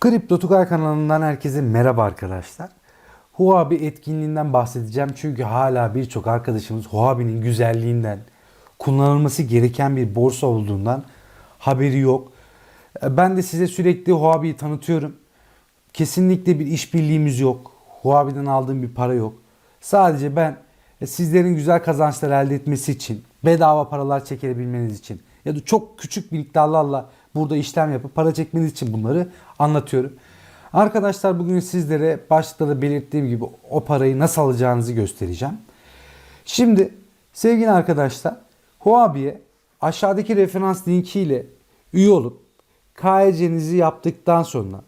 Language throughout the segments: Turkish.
Kripto Tugay kanalından herkese merhaba arkadaşlar. Huobi etkinliğinden bahsedeceğim çünkü hala birçok arkadaşımız Huobi'nin güzelliğinden, kullanılması gereken bir borsa olduğundan haberi yok. Ben de size sürekli Huobi'yi tanıtıyorum. Kesinlikle bir işbirliğimiz yok. Huobi'den aldığım bir para yok. Sadece ben sizlerin güzel kazançlar elde etmesi için, bedava paralar çekebilmeniz için ya da çok küçük miktarlarla burada işlem yapıp para çekmeniz için bunları anlatıyorum. Arkadaşlar bugün sizlere başta da belirttiğim gibi o parayı nasıl alacağınızı göstereceğim. Şimdi sevgili arkadaşlar Huobi'ye aşağıdaki referans linkiyle üye olup KYC'nizi yaptıktan sonra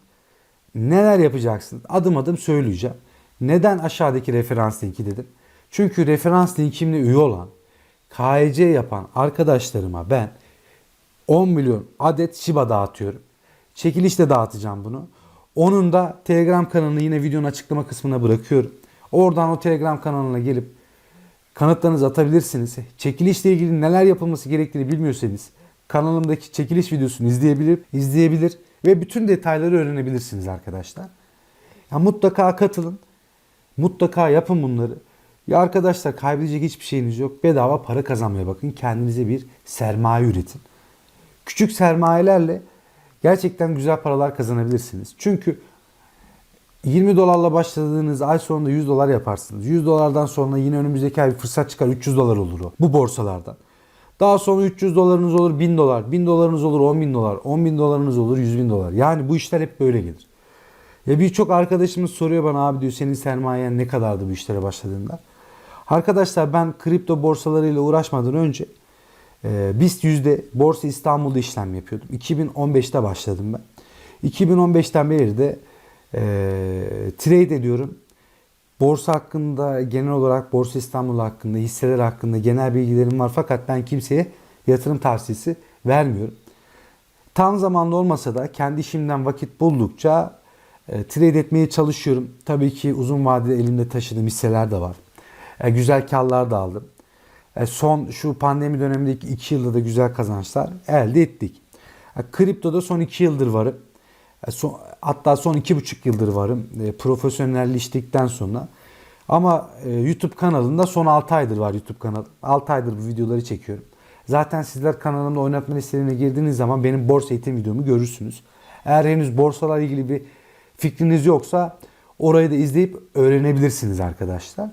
neler yapacaksınız? Adım adım söyleyeceğim. Neden aşağıdaki referans linki dedim? Çünkü referans linkimle üye olan KYC yapan arkadaşlarıma ben 10 milyon adet Shiba dağıtıyorum. Çekilişle dağıtacağım bunu. Onun da Telegram kanalını yine videonun açıklama kısmına bırakıyorum. Oradan o Telegram kanalına gelip kanıtlarınızı atabilirsiniz. Çekilişle ilgili neler yapılması gerektiğini bilmiyorsanız kanalımdaki çekiliş videosunu izleyebilir, izleyebilir ve bütün detayları öğrenebilirsiniz arkadaşlar. Ya mutlaka katılın. Mutlaka yapın bunları. Ya arkadaşlar kaybedecek hiçbir şeyiniz yok. Bedava para kazanmaya bakın. Kendinize bir sermaye üretin. Küçük sermayelerle gerçekten güzel paralar kazanabilirsiniz. Çünkü 20 dolarla başladığınız ay sonunda 100 dolar yaparsınız. 100 dolardan sonra yine önümüzdeki ay bir fırsat çıkar 300 dolar olur o bu borsalardan. Daha sonra 300 dolarınız olur 1000 dolar, 1000 dolarınız olur 10 bin dolar, 10 bin dolarınız olur 100 bin dolar. Yani bu işler hep böyle gelir. Ya birçok arkadaşımız soruyor bana abi diyor senin sermayen ne kadardı bu işlere başladığında. Arkadaşlar ben kripto borsalarıyla uğraşmadan önce BIST yüzde Borsa İstanbul'da işlem yapıyordum. 2015'te başladım ben. 2015'ten beri de e, trade ediyorum. Borsa hakkında genel olarak Borsa İstanbul hakkında, hisseler hakkında genel bilgilerim var. Fakat ben kimseye yatırım tavsiyesi vermiyorum. Tam zamanlı olmasa da kendi işimden vakit buldukça e, trade etmeye çalışıyorum. Tabii ki uzun vadede elimde taşıdığım hisseler de var. E, güzel karlar da aldım. E, son şu pandemi dönemindeki 2 yılda da güzel kazançlar elde ettik. E, kriptoda son 2 yıldır varım. E, hatta son 2,5 yıldır varım. Profesyonelleştikten sonra. Ama YouTube kanalında son 6 aydır var YouTube kanalı. 6 aydır bu videoları çekiyorum. Zaten sizler kanalımda oynatma listelerine girdiğiniz zaman benim borsa eğitim videomu görürsünüz. Eğer henüz borsalarla ilgili bir fikriniz yoksa orayı da izleyip öğrenebilirsiniz arkadaşlar.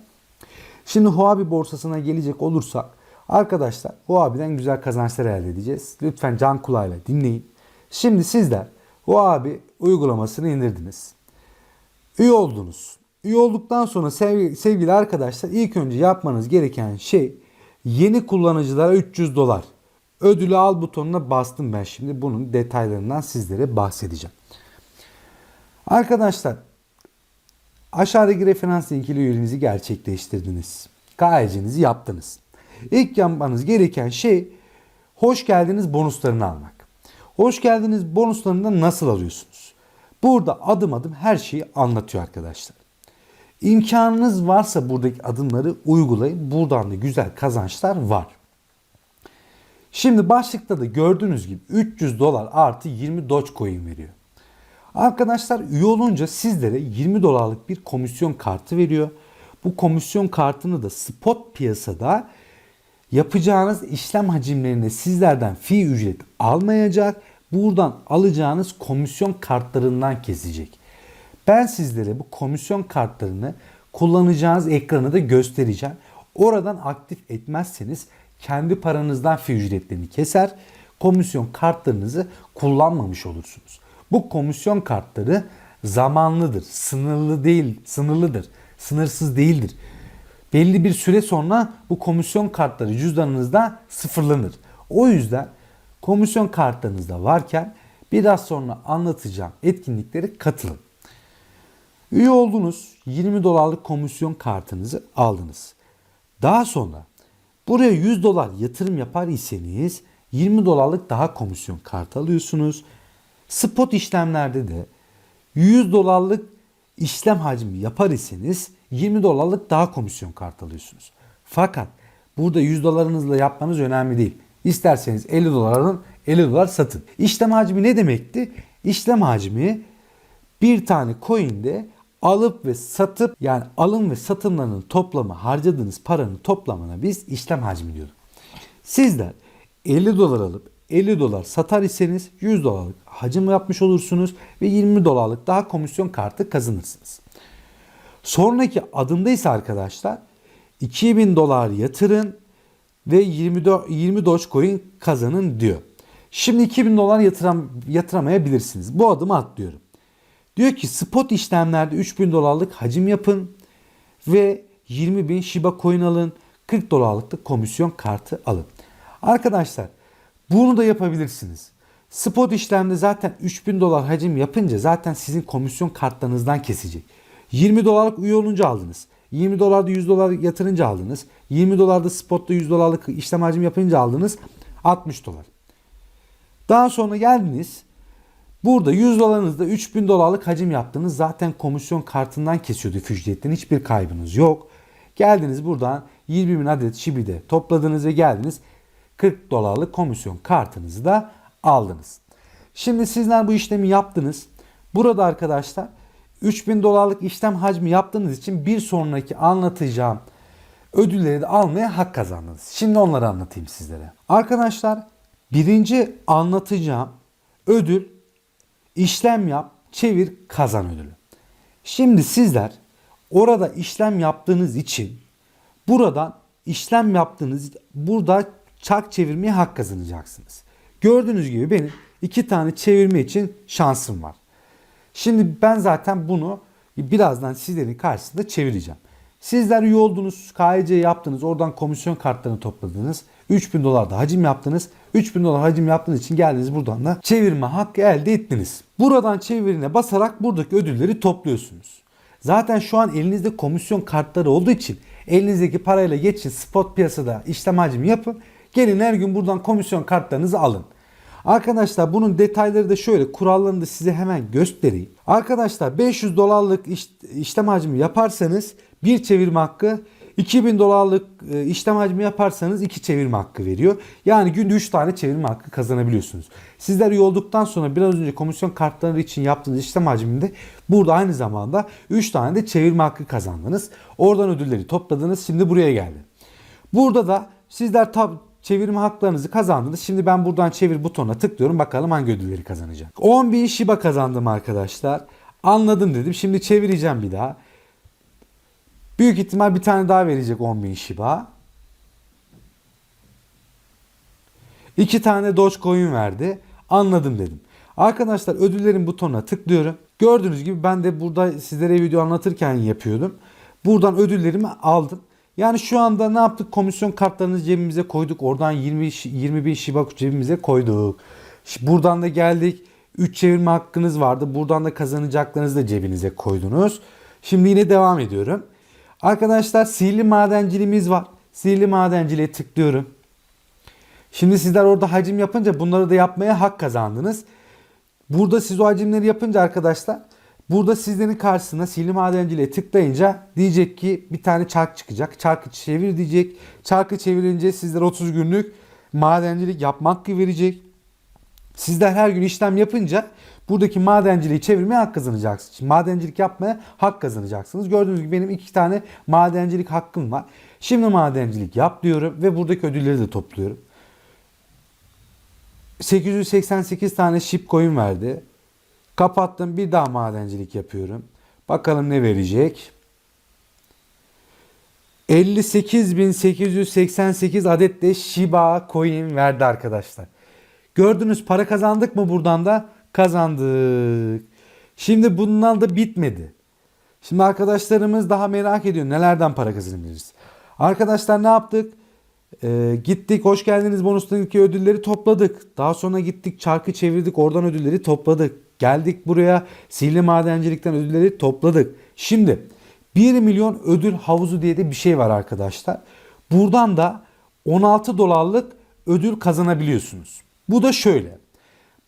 Şimdi Huobi borsasına gelecek olursak arkadaşlar Huobi'den güzel kazançlar elde edeceğiz. Lütfen can kulağıyla dinleyin. Şimdi sizler Huobi uygulamasını indirdiniz. Üye oldunuz. Üye olduktan sonra sevgili, sevgili arkadaşlar ilk önce yapmanız gereken şey yeni kullanıcılara 300 dolar ödülü al butonuna bastım ben şimdi. Bunun detaylarından sizlere bahsedeceğim. Arkadaşlar aşağıdaki referans linkiyle üyeliğinizi gerçekleştirdiniz. KYC'nizi yaptınız. İlk yapmanız gereken şey hoş geldiniz bonuslarını almak. Hoş geldiniz bonuslarını da nasıl alıyorsunuz? Burada adım adım her şeyi anlatıyor arkadaşlar. İmkanınız varsa buradaki adımları uygulayın. Buradan da güzel kazançlar var. Şimdi başlıkta da gördüğünüz gibi 300 dolar artı 20 Dogecoin veriyor. Arkadaşlar üye olunca sizlere 20 dolarlık bir komisyon kartı veriyor. Bu komisyon kartını da spot piyasada yapacağınız işlem hacimlerinde sizlerden fi ücret almayacak. Buradan alacağınız komisyon kartlarından kesecek. Ben sizlere bu komisyon kartlarını kullanacağınız ekranı da göstereceğim. Oradan aktif etmezseniz kendi paranızdan fi ücretlerini keser. Komisyon kartlarınızı kullanmamış olursunuz. Bu komisyon kartları zamanlıdır, sınırlı değil, sınırlıdır, sınırsız değildir. Belli bir süre sonra bu komisyon kartları cüzdanınızda sıfırlanır. O yüzden komisyon kartlarınızda varken biraz sonra anlatacağım etkinliklere katılın. Üye oldunuz, 20 dolarlık komisyon kartınızı aldınız. Daha sonra buraya 100 dolar yatırım yapar iseniz 20 dolarlık daha komisyon kartı alıyorsunuz. Spot işlemlerde de 100 dolarlık işlem hacmi yapar iseniz 20 dolarlık daha komisyon kart alıyorsunuz. Fakat burada 100 dolarınızla yapmanız önemli değil. İsterseniz 50 dolar alın 50 dolar satın. İşlem hacmi ne demekti? İşlem hacmi Bir tane coin'de alıp ve satıp yani alım ve satımlarının toplamı harcadığınız paranın toplamına biz işlem hacmi diyoruz. Sizler 50 dolar alıp 50 dolar satar iseniz 100 dolarlık hacim yapmış olursunuz ve 20 dolarlık daha komisyon kartı kazanırsınız. Sonraki adımda ise arkadaşlar 2000 dolar yatırın ve 24, 20 Dogecoin kazanın diyor. Şimdi 2000 dolar yatıram, yatıramayabilirsiniz. Bu adımı atlıyorum. Diyor ki spot işlemlerde 3000 dolarlık hacim yapın ve 20 bin Shiba Coin alın. 40 dolarlık da komisyon kartı alın. Arkadaşlar bunu da yapabilirsiniz. Spot işlemde zaten 3000 dolar hacim yapınca zaten sizin komisyon kartlarınızdan kesecek. 20 dolarlık üye olunca aldınız. 20 dolarda 100 dolar yatırınca aldınız. 20 dolarda spotta 100 dolarlık işlem hacim yapınca aldınız. 60 dolar. Daha sonra geldiniz. Burada 100 dolarınızda 3000 dolarlık hacim yaptınız. Zaten komisyon kartından kesiyordu ücretten. Hiçbir kaybınız yok. Geldiniz buradan 20 bin adet Shibi'de topladınız ve geldiniz 40 dolarlık komisyon kartınızı da aldınız. Şimdi sizler bu işlemi yaptınız. Burada arkadaşlar 3000 dolarlık işlem hacmi yaptığınız için bir sonraki anlatacağım ödülleri de almaya hak kazandınız. Şimdi onları anlatayım sizlere. Arkadaşlar birinci anlatacağım ödül işlem yap, çevir, kazan ödülü. Şimdi sizler orada işlem yaptığınız için buradan işlem yaptığınız burada çark çevirmeye hak kazanacaksınız. Gördüğünüz gibi benim iki tane çevirme için şansım var. Şimdi ben zaten bunu birazdan sizlerin karşısında çevireceğim. Sizler üye oldunuz, KYC yaptınız, oradan komisyon kartlarını topladınız. 3000 dolar da hacim yaptınız. 3000 dolar hacim yaptığınız için geldiniz buradan da çevirme hakkı elde ettiniz. Buradan çevirine basarak buradaki ödülleri topluyorsunuz. Zaten şu an elinizde komisyon kartları olduğu için elinizdeki parayla geçin spot piyasada işlem hacmi yapın. Gelin her gün buradan komisyon kartlarınızı alın. Arkadaşlar bunun detayları da şöyle kurallarını da size hemen göstereyim. Arkadaşlar 500 dolarlık iş, işlem hacmi yaparsanız bir çevirme hakkı 2000 dolarlık e, işlem hacmi yaparsanız 2 çevirme hakkı veriyor. Yani günde 3 tane çevirme hakkı kazanabiliyorsunuz. Sizler üye olduktan sonra biraz önce komisyon kartları için yaptığınız işlem hacminde burada aynı zamanda 3 tane de çevirme hakkı kazandınız. Oradan ödülleri topladınız. Şimdi buraya geldi. Burada da sizler tab çevirme haklarınızı kazandınız. Şimdi ben buradan çevir butonuna tıklıyorum. Bakalım hangi ödülleri kazanacağım. 10.000 Shiba kazandım arkadaşlar. Anladım dedim. Şimdi çevireceğim bir daha. Büyük ihtimal bir tane daha verecek 10.000 Shiba. İki tane Dogecoin verdi. Anladım dedim. Arkadaşlar ödüllerin butonuna tıklıyorum. Gördüğünüz gibi ben de burada sizlere video anlatırken yapıyordum. Buradan ödüllerimi aldım. Yani şu anda ne yaptık? Komisyon kartlarını cebimize koyduk. Oradan 20, 20 bin Shiba cebimize koyduk. Buradan da geldik. 3 çevirme hakkınız vardı. Buradan da kazanacaklarınızı da cebinize koydunuz. Şimdi yine devam ediyorum. Arkadaşlar sihirli madenciliğimiz var. Sihirli madenciliğe tıklıyorum. Şimdi sizler orada hacim yapınca bunları da yapmaya hak kazandınız. Burada siz o hacimleri yapınca arkadaşlar burada sizlerin karşısına sihirli madenciliğe tıklayınca diyecek ki bir tane çark çıkacak. Çarkı çevir diyecek. Çarkı çevirince sizler 30 günlük madencilik yapma hakkı verecek. Sizler her gün işlem yapınca buradaki madenciliği çevirmeye hak kazanacaksınız. Madencilik yapmaya hak kazanacaksınız. Gördüğünüz gibi benim iki tane madencilik hakkım var. Şimdi madencilik yap diyorum ve buradaki ödülleri de topluyorum. 888 tane ship coin verdi. Kapattım bir daha madencilik yapıyorum. Bakalım ne verecek. 58.888 adet de Shiba coin verdi arkadaşlar. Gördünüz para kazandık mı buradan da? Kazandık. Şimdi bundan da bitmedi. Şimdi arkadaşlarımız daha merak ediyor nelerden para kazanabiliriz. Arkadaşlar ne yaptık? Ee, gittik hoş geldiniz bonustaki ödülleri topladık. Daha sonra gittik çarkı çevirdik oradan ödülleri topladık. Geldik buraya sihirli madencilikten ödülleri topladık. Şimdi 1 milyon ödül havuzu diye de bir şey var arkadaşlar. Buradan da 16 dolarlık ödül kazanabiliyorsunuz. Bu da şöyle.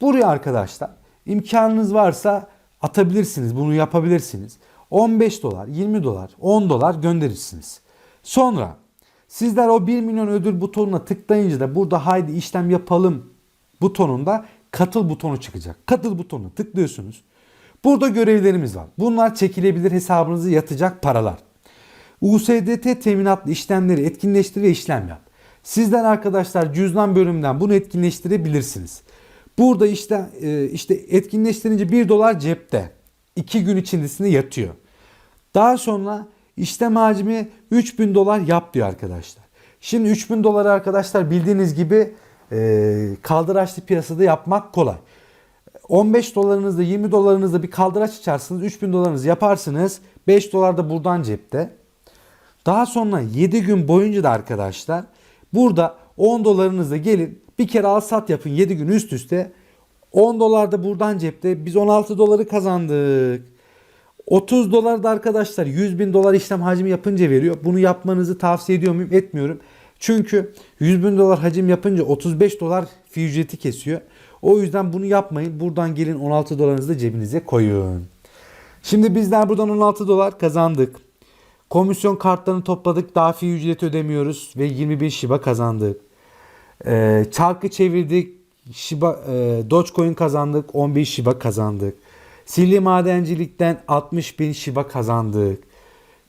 Buraya arkadaşlar imkanınız varsa atabilirsiniz. Bunu yapabilirsiniz. 15 dolar, 20 dolar, 10 dolar gönderirsiniz. Sonra sizler o 1 milyon ödül butonuna tıklayınca da burada haydi işlem yapalım butonunda katıl butonu çıkacak. Katıl butonuna tıklıyorsunuz. Burada görevlerimiz var. Bunlar çekilebilir hesabınıza yatacak paralar. USDT teminatlı işlemleri etkinleştir ve işlem yap. Sizler arkadaşlar cüzdan bölümünden bunu etkinleştirebilirsiniz. Burada işte e, işte etkinleştirince 1 dolar cepte. 2 gün içerisinde yatıyor. Daha sonra işlem hacmi 3000 dolar yap diyor arkadaşlar. Şimdi 3000 doları arkadaşlar bildiğiniz gibi kaldıraçlı piyasada yapmak kolay. 15 dolarınızda 20 dolarınızda bir kaldıraç açarsınız 3000 dolarınızı yaparsınız 5 dolar da buradan cepte. Daha sonra 7 gün boyunca da arkadaşlar burada 10 dolarınızla gelin bir kere al sat yapın 7 gün üst üste 10 dolar da buradan cepte biz 16 doları kazandık. 30 dolar da arkadaşlar 100 bin dolar işlem hacmi yapınca veriyor. Bunu yapmanızı tavsiye ediyor muyum? Etmiyorum. Çünkü 100 bin dolar hacim yapınca 35 dolar fi ücreti kesiyor. O yüzden bunu yapmayın. Buradan gelin 16 dolarınızı da cebinize koyun. Şimdi bizler buradan 16 dolar kazandık. Komisyon kartlarını topladık. Daha fi ücreti ödemiyoruz ve 21 Shiba kazandık. Ee, çarkı çevirdik. Shiba, e, Dogecoin kazandık. 11 Shiba kazandık. Silli madencilikten 60 bin Shiba kazandık.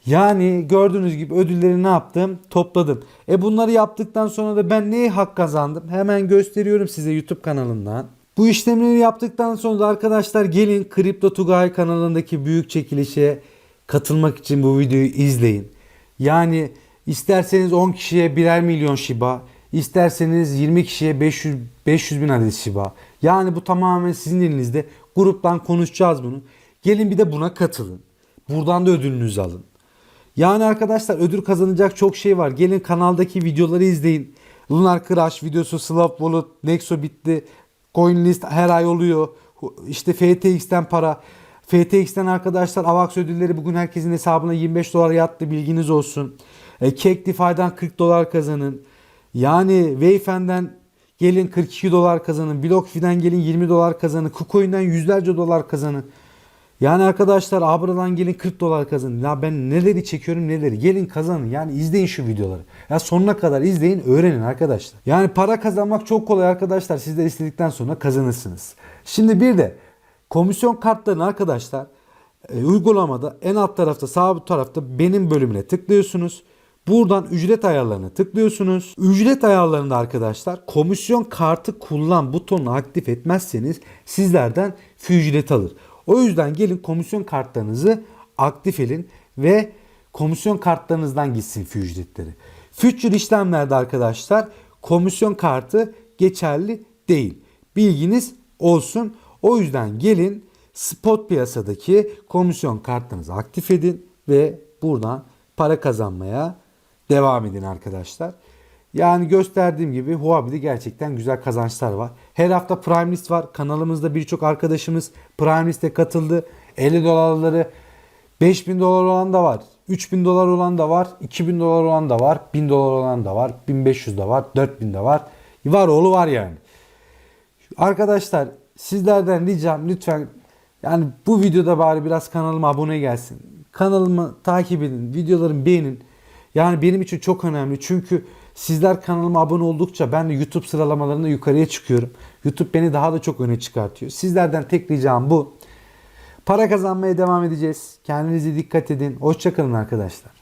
Yani gördüğünüz gibi ödülleri ne yaptım? Topladım. E bunları yaptıktan sonra da ben neye hak kazandım? Hemen gösteriyorum size YouTube kanalından. Bu işlemleri yaptıktan sonra da arkadaşlar gelin Kripto Tugay kanalındaki büyük çekilişe katılmak için bu videoyu izleyin. Yani isterseniz 10 kişiye birer milyon Shiba, isterseniz 20 kişiye 500, 500 bin adet Shiba. Yani bu tamamen sizin elinizde. Gruptan konuşacağız bunu. Gelin bir de buna katılın. Buradan da ödülünüzü alın. Yani arkadaşlar ödül kazanacak çok şey var. Gelin kanaldaki videoları izleyin. Lunar Crash videosu, Slav Wallet, Nexo bitti. CoinList her ay oluyor. İşte FTX'ten para. FTX'ten arkadaşlar AVAX ödülleri bugün herkesin hesabına 25 dolar yattı bilginiz olsun. E, Cake DeFi'den 40 dolar kazanın. Yani Wayfen'den gelin 42 dolar kazanın. BlockFi'den gelin 20 dolar kazanın. KuCoin'den yüzlerce dolar kazanın. Yani arkadaşlar Abra'dan gelin 40 dolar kazanın. Ya ben neleri çekiyorum neleri. Gelin kazanın. Yani izleyin şu videoları. Ya sonuna kadar izleyin öğrenin arkadaşlar. Yani para kazanmak çok kolay arkadaşlar. Siz de istedikten sonra kazanırsınız. Şimdi bir de komisyon kartlarını arkadaşlar e, uygulamada en alt tarafta sağ tarafta benim bölümüne tıklıyorsunuz. Buradan ücret ayarlarına tıklıyorsunuz. Ücret ayarlarında arkadaşlar komisyon kartı kullan butonunu aktif etmezseniz sizlerden ücret alır. O yüzden gelin komisyon kartlarınızı aktif edin ve komisyon kartlarınızdan gitsin fi ücretleri. Future işlemlerde arkadaşlar komisyon kartı geçerli değil. Bilginiz olsun. O yüzden gelin spot piyasadaki komisyon kartlarınızı aktif edin ve buradan para kazanmaya devam edin arkadaşlar. Yani gösterdiğim gibi Huobi'de gerçekten güzel kazançlar var. Her hafta Prime List var. Kanalımızda birçok arkadaşımız Prime List'e katıldı. 50 dolarları 5000 dolar olan da var. 3000 dolar olan da var. 2000 dolar olan da var. 1000 dolar olan da var. 1500 de var. 4000 de var. Var oğlu var yani. Arkadaşlar sizlerden ricam lütfen yani bu videoda bari biraz kanalıma abone gelsin. Kanalımı takip edin. Videolarımı beğenin. Yani benim için çok önemli. Çünkü sizler kanalıma abone oldukça ben de YouTube sıralamalarında yukarıya çıkıyorum. YouTube beni daha da çok öne çıkartıyor. Sizlerden tek ricam bu. Para kazanmaya devam edeceğiz. Kendinize dikkat edin. Hoşçakalın arkadaşlar.